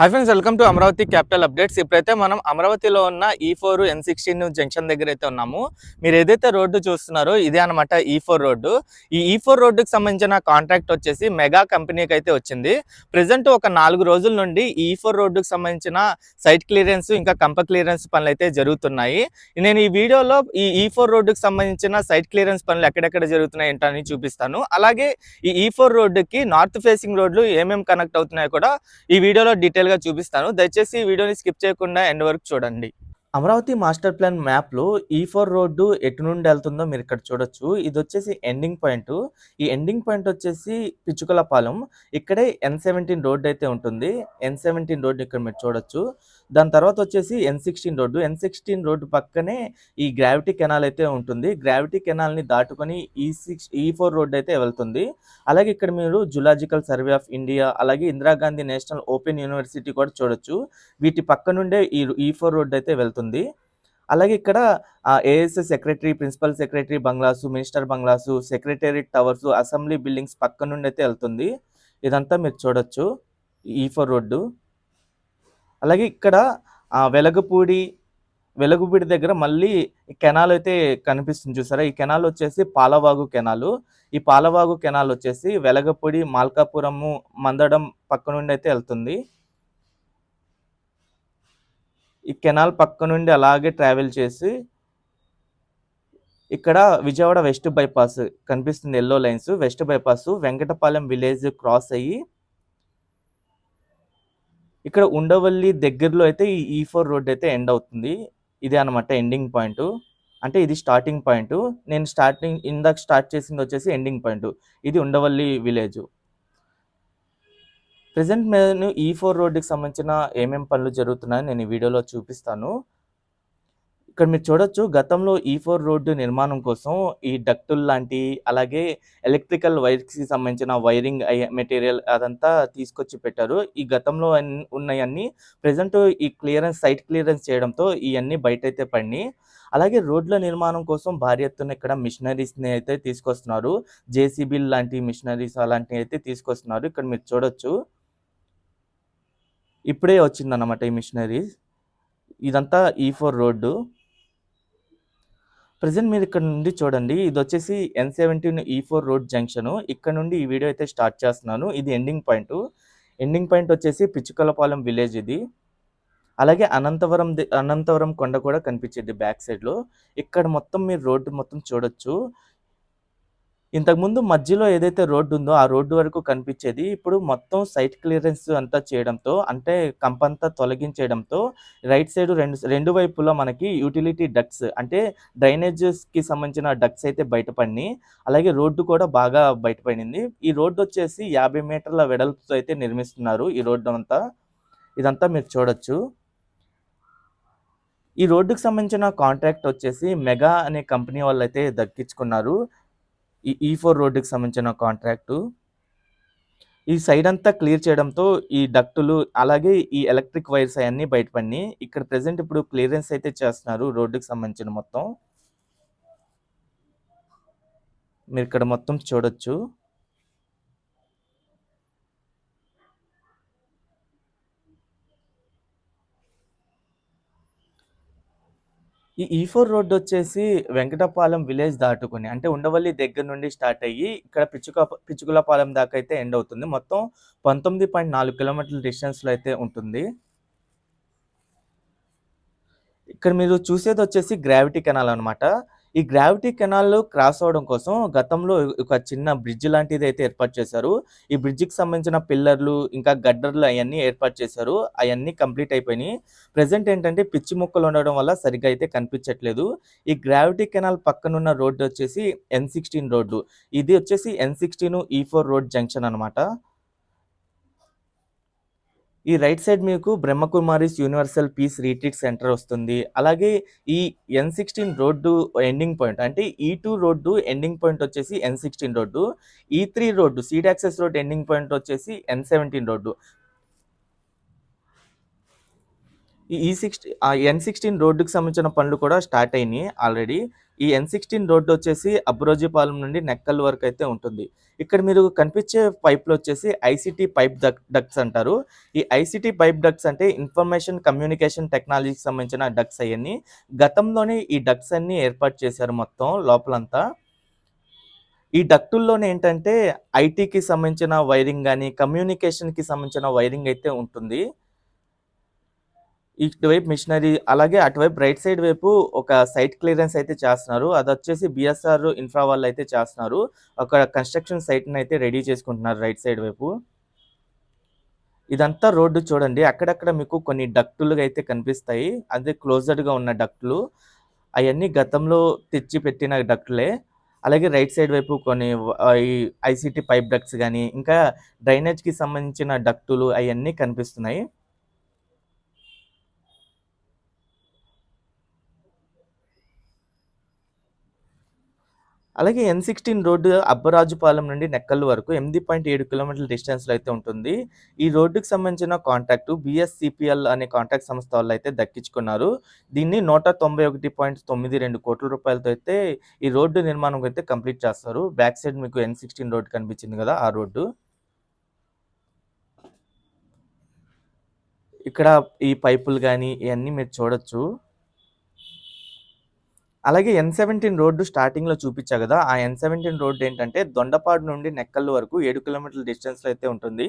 Hi friends welcome to Amaravati capital updates ఇప్పుడైతే మనం అమరావతిలో ఉన్న ఈ ఫోర్ ఎన్ సిక్స్టీన్ జంక్షన్ దగ్గర అయితే ఉన్నాము. మీరు ఏదైతే రోడ్డు చూస్తున్నారో ఇదే అనమాట ఈ e ఫోర్ రోడ్డు. ఈ e ఈ ఫోర్ రోడ్డుకి సంబంధించిన కాంట్రాక్ట్ వచ్చేసి మెగా కంపెనీకి అయితే వచ్చింది. ప్రజెంట్ ఒక నాలుగు రోజుల నుండి e ఈ ఫోర్ రోడ్డుకి సంబంధించిన సైట్ క్లియరెన్స్ ఇంకా కంప క్లియరెన్స్ పనులు అయితే జరుగుతున్నాయి. నేను ఈ వీడియోలో ఈ ఈ ఫోర్ రోడ్డుకి సంబంధించిన సైట్ క్లియరెన్స్ పనులు ఎక్కడెక్కడ జరుగుతున్నాయి ఏంటని చూపిస్తాను. అలాగే ఈ ఈ ఫోర్ రోడ్డుకి నార్త్ ఫేసింగ్ రోడ్లు ఏమేమి కనెక్ట్ అవుతున్నాయో కూడా ఈ వీడియోలో డీటెయిల్ గా చూపిస్తాను. దయచేసి ఈ వీడియోని స్కిప్ చేయకుండా ఎండ్ వరకు చూడండి. అమరావతి మాస్టర్ ప్లాన్ మ్యాప్లో ఈ ఫోర్ రోడ్డు ఎటు నుండి వెళ్తుందో మీరు ఇక్కడ చూడొచ్చు. ఇది వచ్చేసి ఎండింగ్ పాయింట్ ఈ ఎండింగ్ పాయింట్ వచ్చేసి పిచ్చుకలపాలెం. ఇక్కడే ఎన్ సెవెంటీన్ రోడ్ అయితే ఉంటుంది. ఎన్ సెవెంటీన్ రోడ్ ఇక్కడ మీరు చూడొచ్చు. దాని తర్వాత వచ్చేసి N sixteen road. N sixteen road పక్కనే ఈ గ్రావిటీ కెనాల్ అయితే ఉంటుంది. గ్రావిటీ కెనాల్ని దాటుకొని ఈ సిక్స్ ఈ ఫోర్ రోడ్ అయితే వెళ్తుంది. అలాగే ఇక్కడ మీరు జులాజికల్ సర్వే ఆఫ్ ఇండియా అలాగే ఇందిరాగాంధీ నేషనల్ ఓపెన్ యూనివర్సిటీ కూడా చూడొచ్చు. వీటి పక్క నుండే ఈ ఈ ఫోర్ రోడ్ అయితే వెళ్తుంది. అలాగే ఇక్కడ ASS secretary principal secretary bungalows minister bungalows secretariat towers assembly buildings పక్క నుండి అయితే వెళ్తుంది. ఇదంతా మీరు చూడొచ్చు. ఈ ఫోర్ రోడ్డు. అలాగే ఇక్కడ ఆ, వెలగపూడి వెలగపూడి దగ్గర మళ్ళీ కెనాల్ అయితే కనిపిస్తుంది చూసారా? ఈ కెనాల్ వచ్చేసి పాలవాగు కెనాలు. ఈ పాలవాగు కెనాల్ వచ్చేసి వెలగపూడి మాల్కాపురము మందడం పక్క నుండి అయితే వెళ్తుంది. ఈ కెనాల్ పక్క నుండి అలాగే ట్రావెల్ చేసి ఇక్కడ విజయవాడ వెస్ట్ బైపాస్ కనిపిస్తుంది yellow lines. West bypass Venkatapalem village cross అయ్యి ఇక్కడ ఉండవల్లి దగ్గరలో అయితే ఈ e ఈ ఫోర్ రోడ్ అయితే ఎండ్ అవుతుంది. ఇదే అనమాట ఎండింగ్ పాయింట్ అంటే ఇది స్టార్టింగ్ పాయింట్ నేను స్టార్టింగ్ ఇందాక స్టార్ట్ చేసింది వచ్చేసి ఎండింగ్ పాయింట్ ఇది ఉండవల్లి విలేజ్ ప్రజెంట్ నేను ఈ ఫోర్ రోడ్డుకి సంబంధించిన ఏమేం పనులు జరుగుతున్నాయో నేను ఈ వీడియోలో చూపిస్తాను. ఇక్కడ మీరు చూడొచ్చు గతంలో e ఈ ఫోర్ రోడ్డు నిర్మాణం కోసం ఈ డక్టుల్ లాంటి అలాగే ఎలక్ట్రికల్ వైర్స్కి సంబంధించిన వైరింగ్ మెటీరియల్ అదంతా తీసుకొచ్చి పెట్టారు. ఈ గతంలో ఉన్నాయన్నీ ఉన్నవన్నీ ప్రజెంట్ ఈ క్లియరెన్స్ సైట్ క్లియరెన్స్ చేయడంతో ఇవన్నీ బయటైతే పడినాయి. అలాగే రోడ్ల నిర్మాణం కోసం భారీ ఎత్తున ఇక్కడ మిషనరీస్ని అయితే తీసుకొస్తున్నారు. జేసీబీ లాంటి మిషనరీస్ అలాంటివి అయితే తీసుకొస్తున్నారు. ఇక్కడ మీరు చూడొచ్చు. ఇప్పుడే వచ్చిందన్నమాట ఈ మిషనరీస్ ఇదంతా e ఈ ఫోర్ రోడ్డు. ప్రజెంట్ మీరు ఇక్కడ నుండి చూడండి ఇది వచ్చేసి N seventeen E four road junction ఇక్కడ నుండి ఈ వీడియో అయితే స్టార్ట్ చేస్తున్నాను. ఇది ఎండింగ్ పాయింట్ ఎండింగ్ పాయింట్ వచ్చేసి పిచ్చుకలపాలెం విలేజ్ ఇది. అలాగే అనంతవరం ది- అనంతవరం కొండ కూడా కనిపించేది బ్యాక్ సైడ్లో ఇక్కడ మొత్తం మీరు రోడ్డు మొత్తం చూడొచ్చు. ఇంతకుముందు మధ్యలో ఏదైతే రోడ్డు ఉందో ఆ రోడ్డు వరకు కనిపించేది ఇప్పుడు మొత్తం సైట్ క్లియరెన్స్ అంతా చేయడంతో అంటే కంపంతా తొలగించేయడంతో రైట్ సైడ్ రెండు రెండు వైపులా మనకి యూటిలిటీ డక్స్ అంటే డ్రైనేజెస్కి సంబంధించిన డక్స్ అయితే బయటపడినాయి. అలాగే రోడ్డు కూడా బాగా బయటపడింది. ఈ రోడ్డు వచ్చేసి యాభై మీటర్ల వెడల్పుతో అయితే నిర్మిస్తున్నారు ఈ రోడ్డు అంతా ఇదంతా మీరు చూడొచ్చు. ఈ రోడ్డుకు సంబంధించిన కాంట్రాక్ట్ వచ్చేసి మెగా అనే కంపెనీ వాళ్ళు అయితే దక్కించుకున్నారు. ఈ e ఈ ఫోర్ రోడ్డుకి సంబంధించిన కాంట్రాక్టు. ఈ సైడ్ అంతా క్లియర్ చేయడంతో ఈ డక్టులు అలాగే ఈ ఎలక్ట్రిక్ వైర్స్ అవన్నీ బయటపడి ఇక్కడ ప్రజెంట్ ఇప్పుడు క్లియరెన్స్ అయితే చేస్తున్నారు రోడ్డుకి సంబంధించిన మొత్తం. మీరు ఇక్కడ మొత్తం చూడొచ్చు. ఈ e ఈ ఫోర్ రోడ్డు వచ్చేసి వెంకటపాలెం విలేజ్ దాటుకుని అంటే ఉండవల్లి దగ్గర నుండి స్టార్ట్ అయ్యి ఇక్కడ పిచ్చుక పిచ్చుకులపాలెం దాకా అయితే ఎండ్ అవుతుంది. మొత్తం పంతొమ్మిది పాయింట్ నాలుగు కిలోమీటర్ల డిస్టెన్స్లో అయితే ఉంటుంది. ఇక్కడ మీరు చూసేది వచ్చేసి గ్రావిటీ కెనాల్ అనమాట ఈ గ్రావిటీ కెనాల్ క్రాస్ అవ్వడం కోసం గతంలో ఒక చిన్న బ్రిడ్జ్ లాంటిది అయితే ఏర్పాటు చేశారు. ఈ బ్రిడ్జికి సంబంధించిన పిల్లర్లు ఇంకా గడ్డర్లు అవన్నీ ఏర్పాటు చేశారు. అవన్నీ కంప్లీట్ అయిపోయినాయి. ప్రజెంట్ ఏంటంటే పిచ్చి మొక్కలు ఉండడం వల్ల సరిగ్గా అయితే కనిపించట్లేదు. ఈ గ్రావిటీ కెనాల్ పక్కనున్న రోడ్డు వచ్చేసి ఎన్ సిక్స్టీన్ రోడ్డు. ఇది వచ్చేసి N sixteen E four road junction అనమాట ఈ రైట్ సైడ్ మీకు Brahma Kumaris universal peace retreat centre వస్తుంది. అలాగే ఈ N sixteen road ending point అంటే e E two road ending point వచ్చేసి N sixteen road. E E three road seed access road ending point వచ్చేసి N seventeen road. ఈ sixty sixty N sixteen రోడ్డుకి సంబంధించిన పనులు కూడా స్టార్ట్ అయినాయి already. ఈ ఎన్ సిక్స్టీన్ రోడ్డు వచ్చేసి అబ్రోజీపాలెం నుండి నెక్కల్ వరకు అయితే ఉంటుంది. ఇక్కడ మీరు కనిపించే పైప్లు వచ్చేసి ఐసిటీ పైప్ డక్స్ అంటారు. ఈ ఐసిటీ పైప్ డక్స్ అంటే ఇన్ఫర్మేషన్ కమ్యూనికేషన్ టెక్నాలజీకి సంబంధించిన డక్స్ అవన్నీ. గతంలోనే ఈ డక్స్ అన్నీ ఏర్పాటు చేశారు మొత్తం లోపలంతా. ఈ డక్టుల్లోనే ఏంటంటే ఐటీకి సంబంధించిన వైరింగ్ కానీ కమ్యూనికేషన్కి సంబంధించిన వైరింగ్ అయితే ఉంటుంది. ఇటువైపు మిషనరీ అలాగే అటువైపు రైట్ సైడ్ వైపు ఒక సైట్ క్లియరెన్స్ అయితే చేస్తున్నారు. అది వచ్చేసి బిఎస్ఆర్ ఇన్ఫ్రా వాళ్ళు అయితే చేస్తున్నారు. ఒక కన్స్ట్రక్షన్ సైట్ని అయితే రెడీ చేసుకుంటున్నారు రైట్ సైడ్ వైపు. ఇదంతా రోడ్డు చూడండి. అక్కడక్కడ మీకు కొన్ని డక్టులుగా అయితే కనిపిస్తాయి. అదే క్లోజర్డ్గా ఉన్న డక్టులు అవన్నీ గతంలో తెచ్చి పెట్టిన డక్టులే అలాగే రైట్ సైడ్ వైపు కొన్ని ఈ ఐసీటీ పైప్ డక్ట్స్ కానీ ఇంకా డ్రైనేజ్కి సంబంధించిన డక్టులు అవన్నీ కనిపిస్తున్నాయి. అలాగే ఎన్ సిక్స్టీన్ రోడ్డు అబ్బరాజుపాలెం నుండి నెక్కల్ వరకు ఎనిమిది పాయింట్ ఏడు కిలోమీటర్ల డిస్టెన్స్లో అయితే ఉంటుంది. ఈ రోడ్డుకి సంబంధించిన కాంటాక్టు బిఎస్సిపిఎల్ అనే కాంటాక్ట్ సంస్థ వాళ్ళు అయితే దక్కించుకున్నారు. దీన్ని నూట తొంభై ఒకటి పాయింట్ తొమ్మిది రెండు కోట్ల రూపాయలతో అయితే ఈ రోడ్డు నిర్మాణం అయితే కంప్లీట్ చేస్తారు. బ్యాక్ సైడ్ మీకు ఎన్ సిక్స్టీన్ రోడ్డు కనిపించింది కదా ఆ రోడ్డు. ఇక్కడ ఈ పైపులు కానీ ఇవన్నీ మీరు చూడొచ్చు. అలాగే ఎన్ సెవెంటీన్ రోడ్డు స్టార్టింగ్లో చూపించా కదా ఆ ఎన్ సెవెంటీన్ రోడ్డు ఏంటంటే దొండపాడు నుండి నెక్కల్ వరకు ఏడు కిలోమీటర్ల డిస్టెన్స్లో అయితే ఉంటుంది.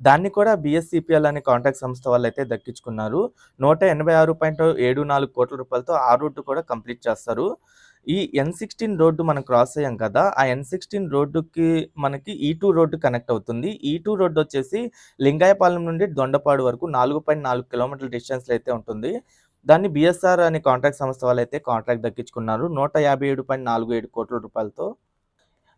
దాన్ని కూడా బిఎస్సిపిఎల్ అనే కాంట్రాక్ట్ సంస్థ వాళ్ళు అయితే దక్కించుకున్నారు. నూట ఎనభై ఆరు పాయింట్ ఏడు నాలుగు కోట్ల రూపాయలతో ఆ రోడ్డు కూడా కంప్లీట్ చేస్తారు. ఈ ఎన్ సిక్స్టీన్ రోడ్డు మనం క్రాస్ అయ్యాం కదా ఆ ఎన్ సిక్స్టీన్ రోడ్డుకి మనకి ఈ టూ రోడ్డు కనెక్ట్ అవుతుంది. ఈ టూ రోడ్డు వచ్చేసి లింగాయపాలెం నుండి దొండపాడు వరకు నాలుగు పాయింట్ నాలుగు కిలోమీటర్ల డిస్టెన్స్లో అయితే ఉంటుంది. దాన్ని బిఎస్ఆర్ అనే కాంట్రాక్ట్ సంస్థ వాళ్ళు అయితే కాంట్రాక్ట్ దక్కించుకున్నారు. నూట యాభై ఏడు పాయింట్ నాలుగు ఏడు కోట్ల రూపాయలతో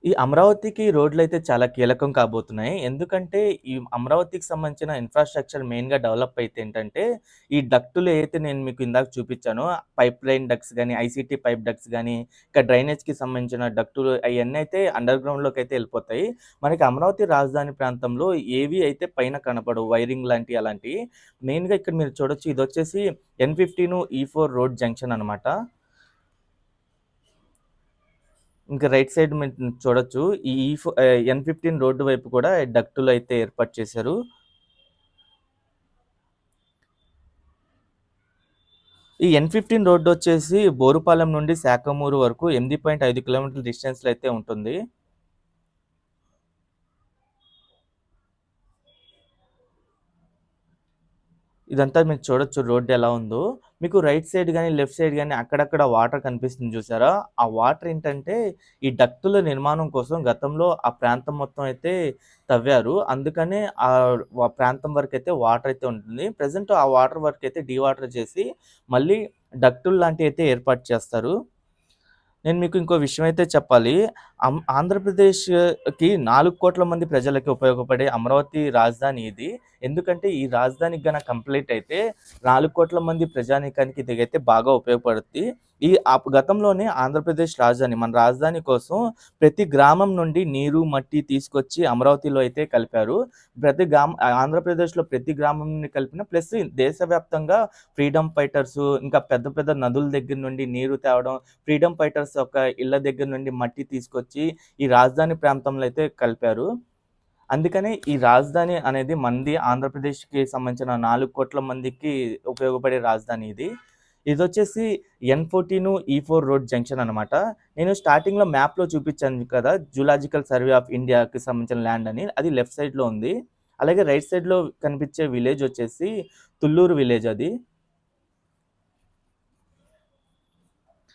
ఈ అమరావతికి రోడ్లు అయితే చాలా కీలకం కాబోతున్నాయి. ఎందుకంటే ఈ అమరావతికి సంబంధించిన ఇన్ఫ్రాస్ట్రక్చర్ మెయిన్గా డెవలప్ అయితే ఏంటంటే ఈ డక్టులు అయితే నేను మీకు ఇందాక చూపించాను పైప్ లైన్ డక్స్ కానీ ఐసీటీ పైప్ డక్స్ కానీ ఇంకా డ్రైనేజ్కి సంబంధించిన డక్టులు అవన్నీ అయితే అండర్ గ్రౌండ్లోకి అయితే వెళ్ళిపోతాయి. మనకి అమరావతి రాజధాని ప్రాంతంలో ఏవి అయితే పైన కనపడవు వైరింగ్ లాంటి అలాంటివి మెయిన్గా ఇక్కడ మీరు చూడొచ్చు. ఇది వచ్చేసి N fifteen E four road junction అనమాట ఇంకా రైట్ సైడ్ మీరు చూడొచ్చు. ఈ ఎన్ ఫిఫ్టీన్ రోడ్డు వైపు కూడా డక్టులు అయితే ఏర్పాటు చేశారు. ఈ ఎన్ ఫిఫ్టీన్ రోడ్డు వచ్చేసి బోరుపాలెం నుండి శాఖమూరు వరకు ఎనిమిది పాయింట్ ఐదు కిలోమీటర్ల డిస్టెన్స్లో అయితే ఉంటుంది. ఇదంతా మీరు చూడొచ్చు రోడ్డు ఎలా ఉందో. మీకు రైట్ సైడ్ కానీ లెఫ్ట్ సైడ్ కానీ అక్కడక్కడ వాటర్ కనిపిస్తుంది చూసారా? ఆ వాటర్ ఏంటంటే ఈ డక్తుల నిర్మాణం కోసం గతంలో ఆ ప్రాంతం మొత్తం అయితే తవ్వారు. అందుకనే ఆ ప్రాంతం వరకు అయితే వాటర్ అయితే ఉంటుంది. ప్రజెంట్ ఆ వాటర్ వరకు అయితే డీవాటర్ చేసి మళ్ళీ డక్టుల్ లాంటివి అయితే ఏర్పాటు చేస్తారు. నేను మీకు ఇంకో విషయం అయితే చెప్పాలి. ఆంధ్రప్రదేశ్కి నాలుగు కోట్ల మంది ప్రజలకి ఉపయోగపడే అమరావతి రాజధాని ఇది. ఎందుకంటే ఈ రాజధానికి గన కంప్లీట్ అయితే నాలుగు కోట్ల మంది ప్రజానికానికి ఇదైతే బాగా ఉపయోగపడుతుంది ఈ గతంలోనే ఆంధ్రప్రదేశ్ రాజధాని మన రాజధాని కోసం ప్రతి గ్రామం నుండి నీరు మట్టి తీసుకొచ్చి అమరావతిలో అయితే కలిపారు. ప్రతి గ్రామ ఆంధ్రప్రదేశ్లో ప్రతి గ్రామం నుండి కలిపిన ప్లస్ దేశవ్యాప్తంగా ఫ్రీడమ్ ఫైటర్స్ ఇంకా పెద్ద పెద్ద నదుల దగ్గర నుండి నీరు తేవడం ఫ్రీడమ్ ఫైటర్స్ యొక్క ఇళ్ళ దగ్గర నుండి మట్టి తీసుకొచ్చి ఈ రాజధాని ప్రాంతంలో అయితే కలిపారు. అందుకనే ఈ రాజధాని అనేది మంది ఆంధ్రప్రదేశ్కి సంబంధించిన నాలుగు కోట్ల మందికి ఉపయోగపడే రాజధాని ఇది. ఇది వచ్చేసి N fourteen E four road junction అనమాట నేను స్టార్టింగ్లో మ్యాప్లో చూపించాను కదా జూలాజికల్ సర్వే ఆఫ్ ఇండియాకి సంబంధించిన ల్యాండ్ అని. అది లెఫ్ట్ సైడ్లో ఉంది. అలాగే రైట్ సైడ్లో కనిపించే విలేజ్ వచ్చేసి తుల్లూరు విలేజ్ అది.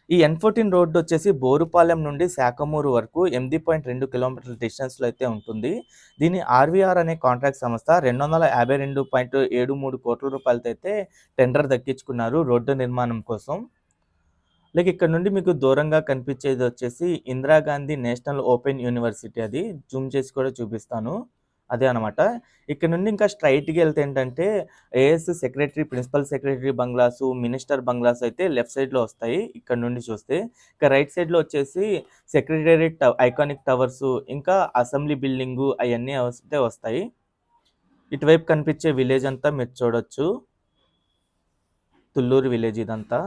ఈ ఎన్ ఫోర్టీన్ రోడ్డు వచ్చేసి బోరుపాలెం నుండి శాఖమూరు వరకు ఎనిమిది పాయింట్ రెండు కిలోమీటర్ల డిస్టెన్స్లో అయితే ఉంటుంది. దీని ఆర్వీఆర్ అనే కాంట్రాక్ట్ సంస్థ రెండు వందల యాభై రెండు పాయింట్ ఏడు మూడు కోట్ల రూపాయలతో అయితే టెండర్ దక్కించుకున్నారు రోడ్డు నిర్మాణం కోసం. లైక్ ఇక్కడ నుండి మీకు దూరంగా కనిపించేది వచ్చేసి ఇందిరాగాంధీ నేషనల్ ఓపెన్ యూనివర్సిటీ అది. జూమ్ చేసి కూడా చూపిస్తాను. అదే అనమాట ఇక్కడ నుండి ఇంకా స్ట్రైట్కి వెళ్తే ఏంటంటే AS secretary principal secretary bungalows minister bungalows అయితే లెఫ్ట్ సైడ్లో వస్తాయి ఇక్కడ నుండి చూస్తే. ఇంకా రైట్ సైడ్లో వచ్చేసి సెక్రటేరియట్ ఐకానిక్ టవర్స్ ఇంకా అసెంబ్లీ బిల్డింగు అవన్నీ వస్తే వస్తాయి. ఇటువైపు కనిపించే విలేజ్ అంతా మీరు చూడొచ్చు. తుళ్ళూరు విలేజ్ ఇదంతా.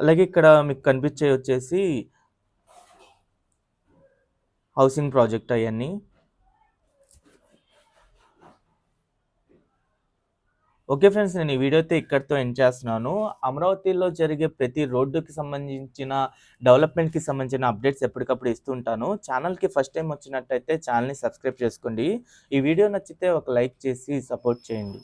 అలాగే ఇక్కడ మీకు కనిపించే వచ్చేసి హౌసింగ్ ప్రాజెక్ట్ అవన్నీ. ఓకే ఫ్రెండ్స్ నేను ఈ వీడియో అయితే ఇక్కడితో ఎండ్ చేస్తున్నాను. అమరావతిలో జరిగే ప్రతి రోడ్డుకి సంబంధించిన డెవలప్మెంట్కి సంబంధించిన అప్డేట్స్ ఎప్పటికప్పుడు ఇస్తుంటాను ఛానల్కి ఫస్ట్ టైం వచ్చినట్టయితే ఛానల్ని సబ్స్క్రైబ్ చేసుకోండి. ఈ వీడియో నచ్చితే ఒక లైక్ చేసి సపోర్ట్ చేయండి.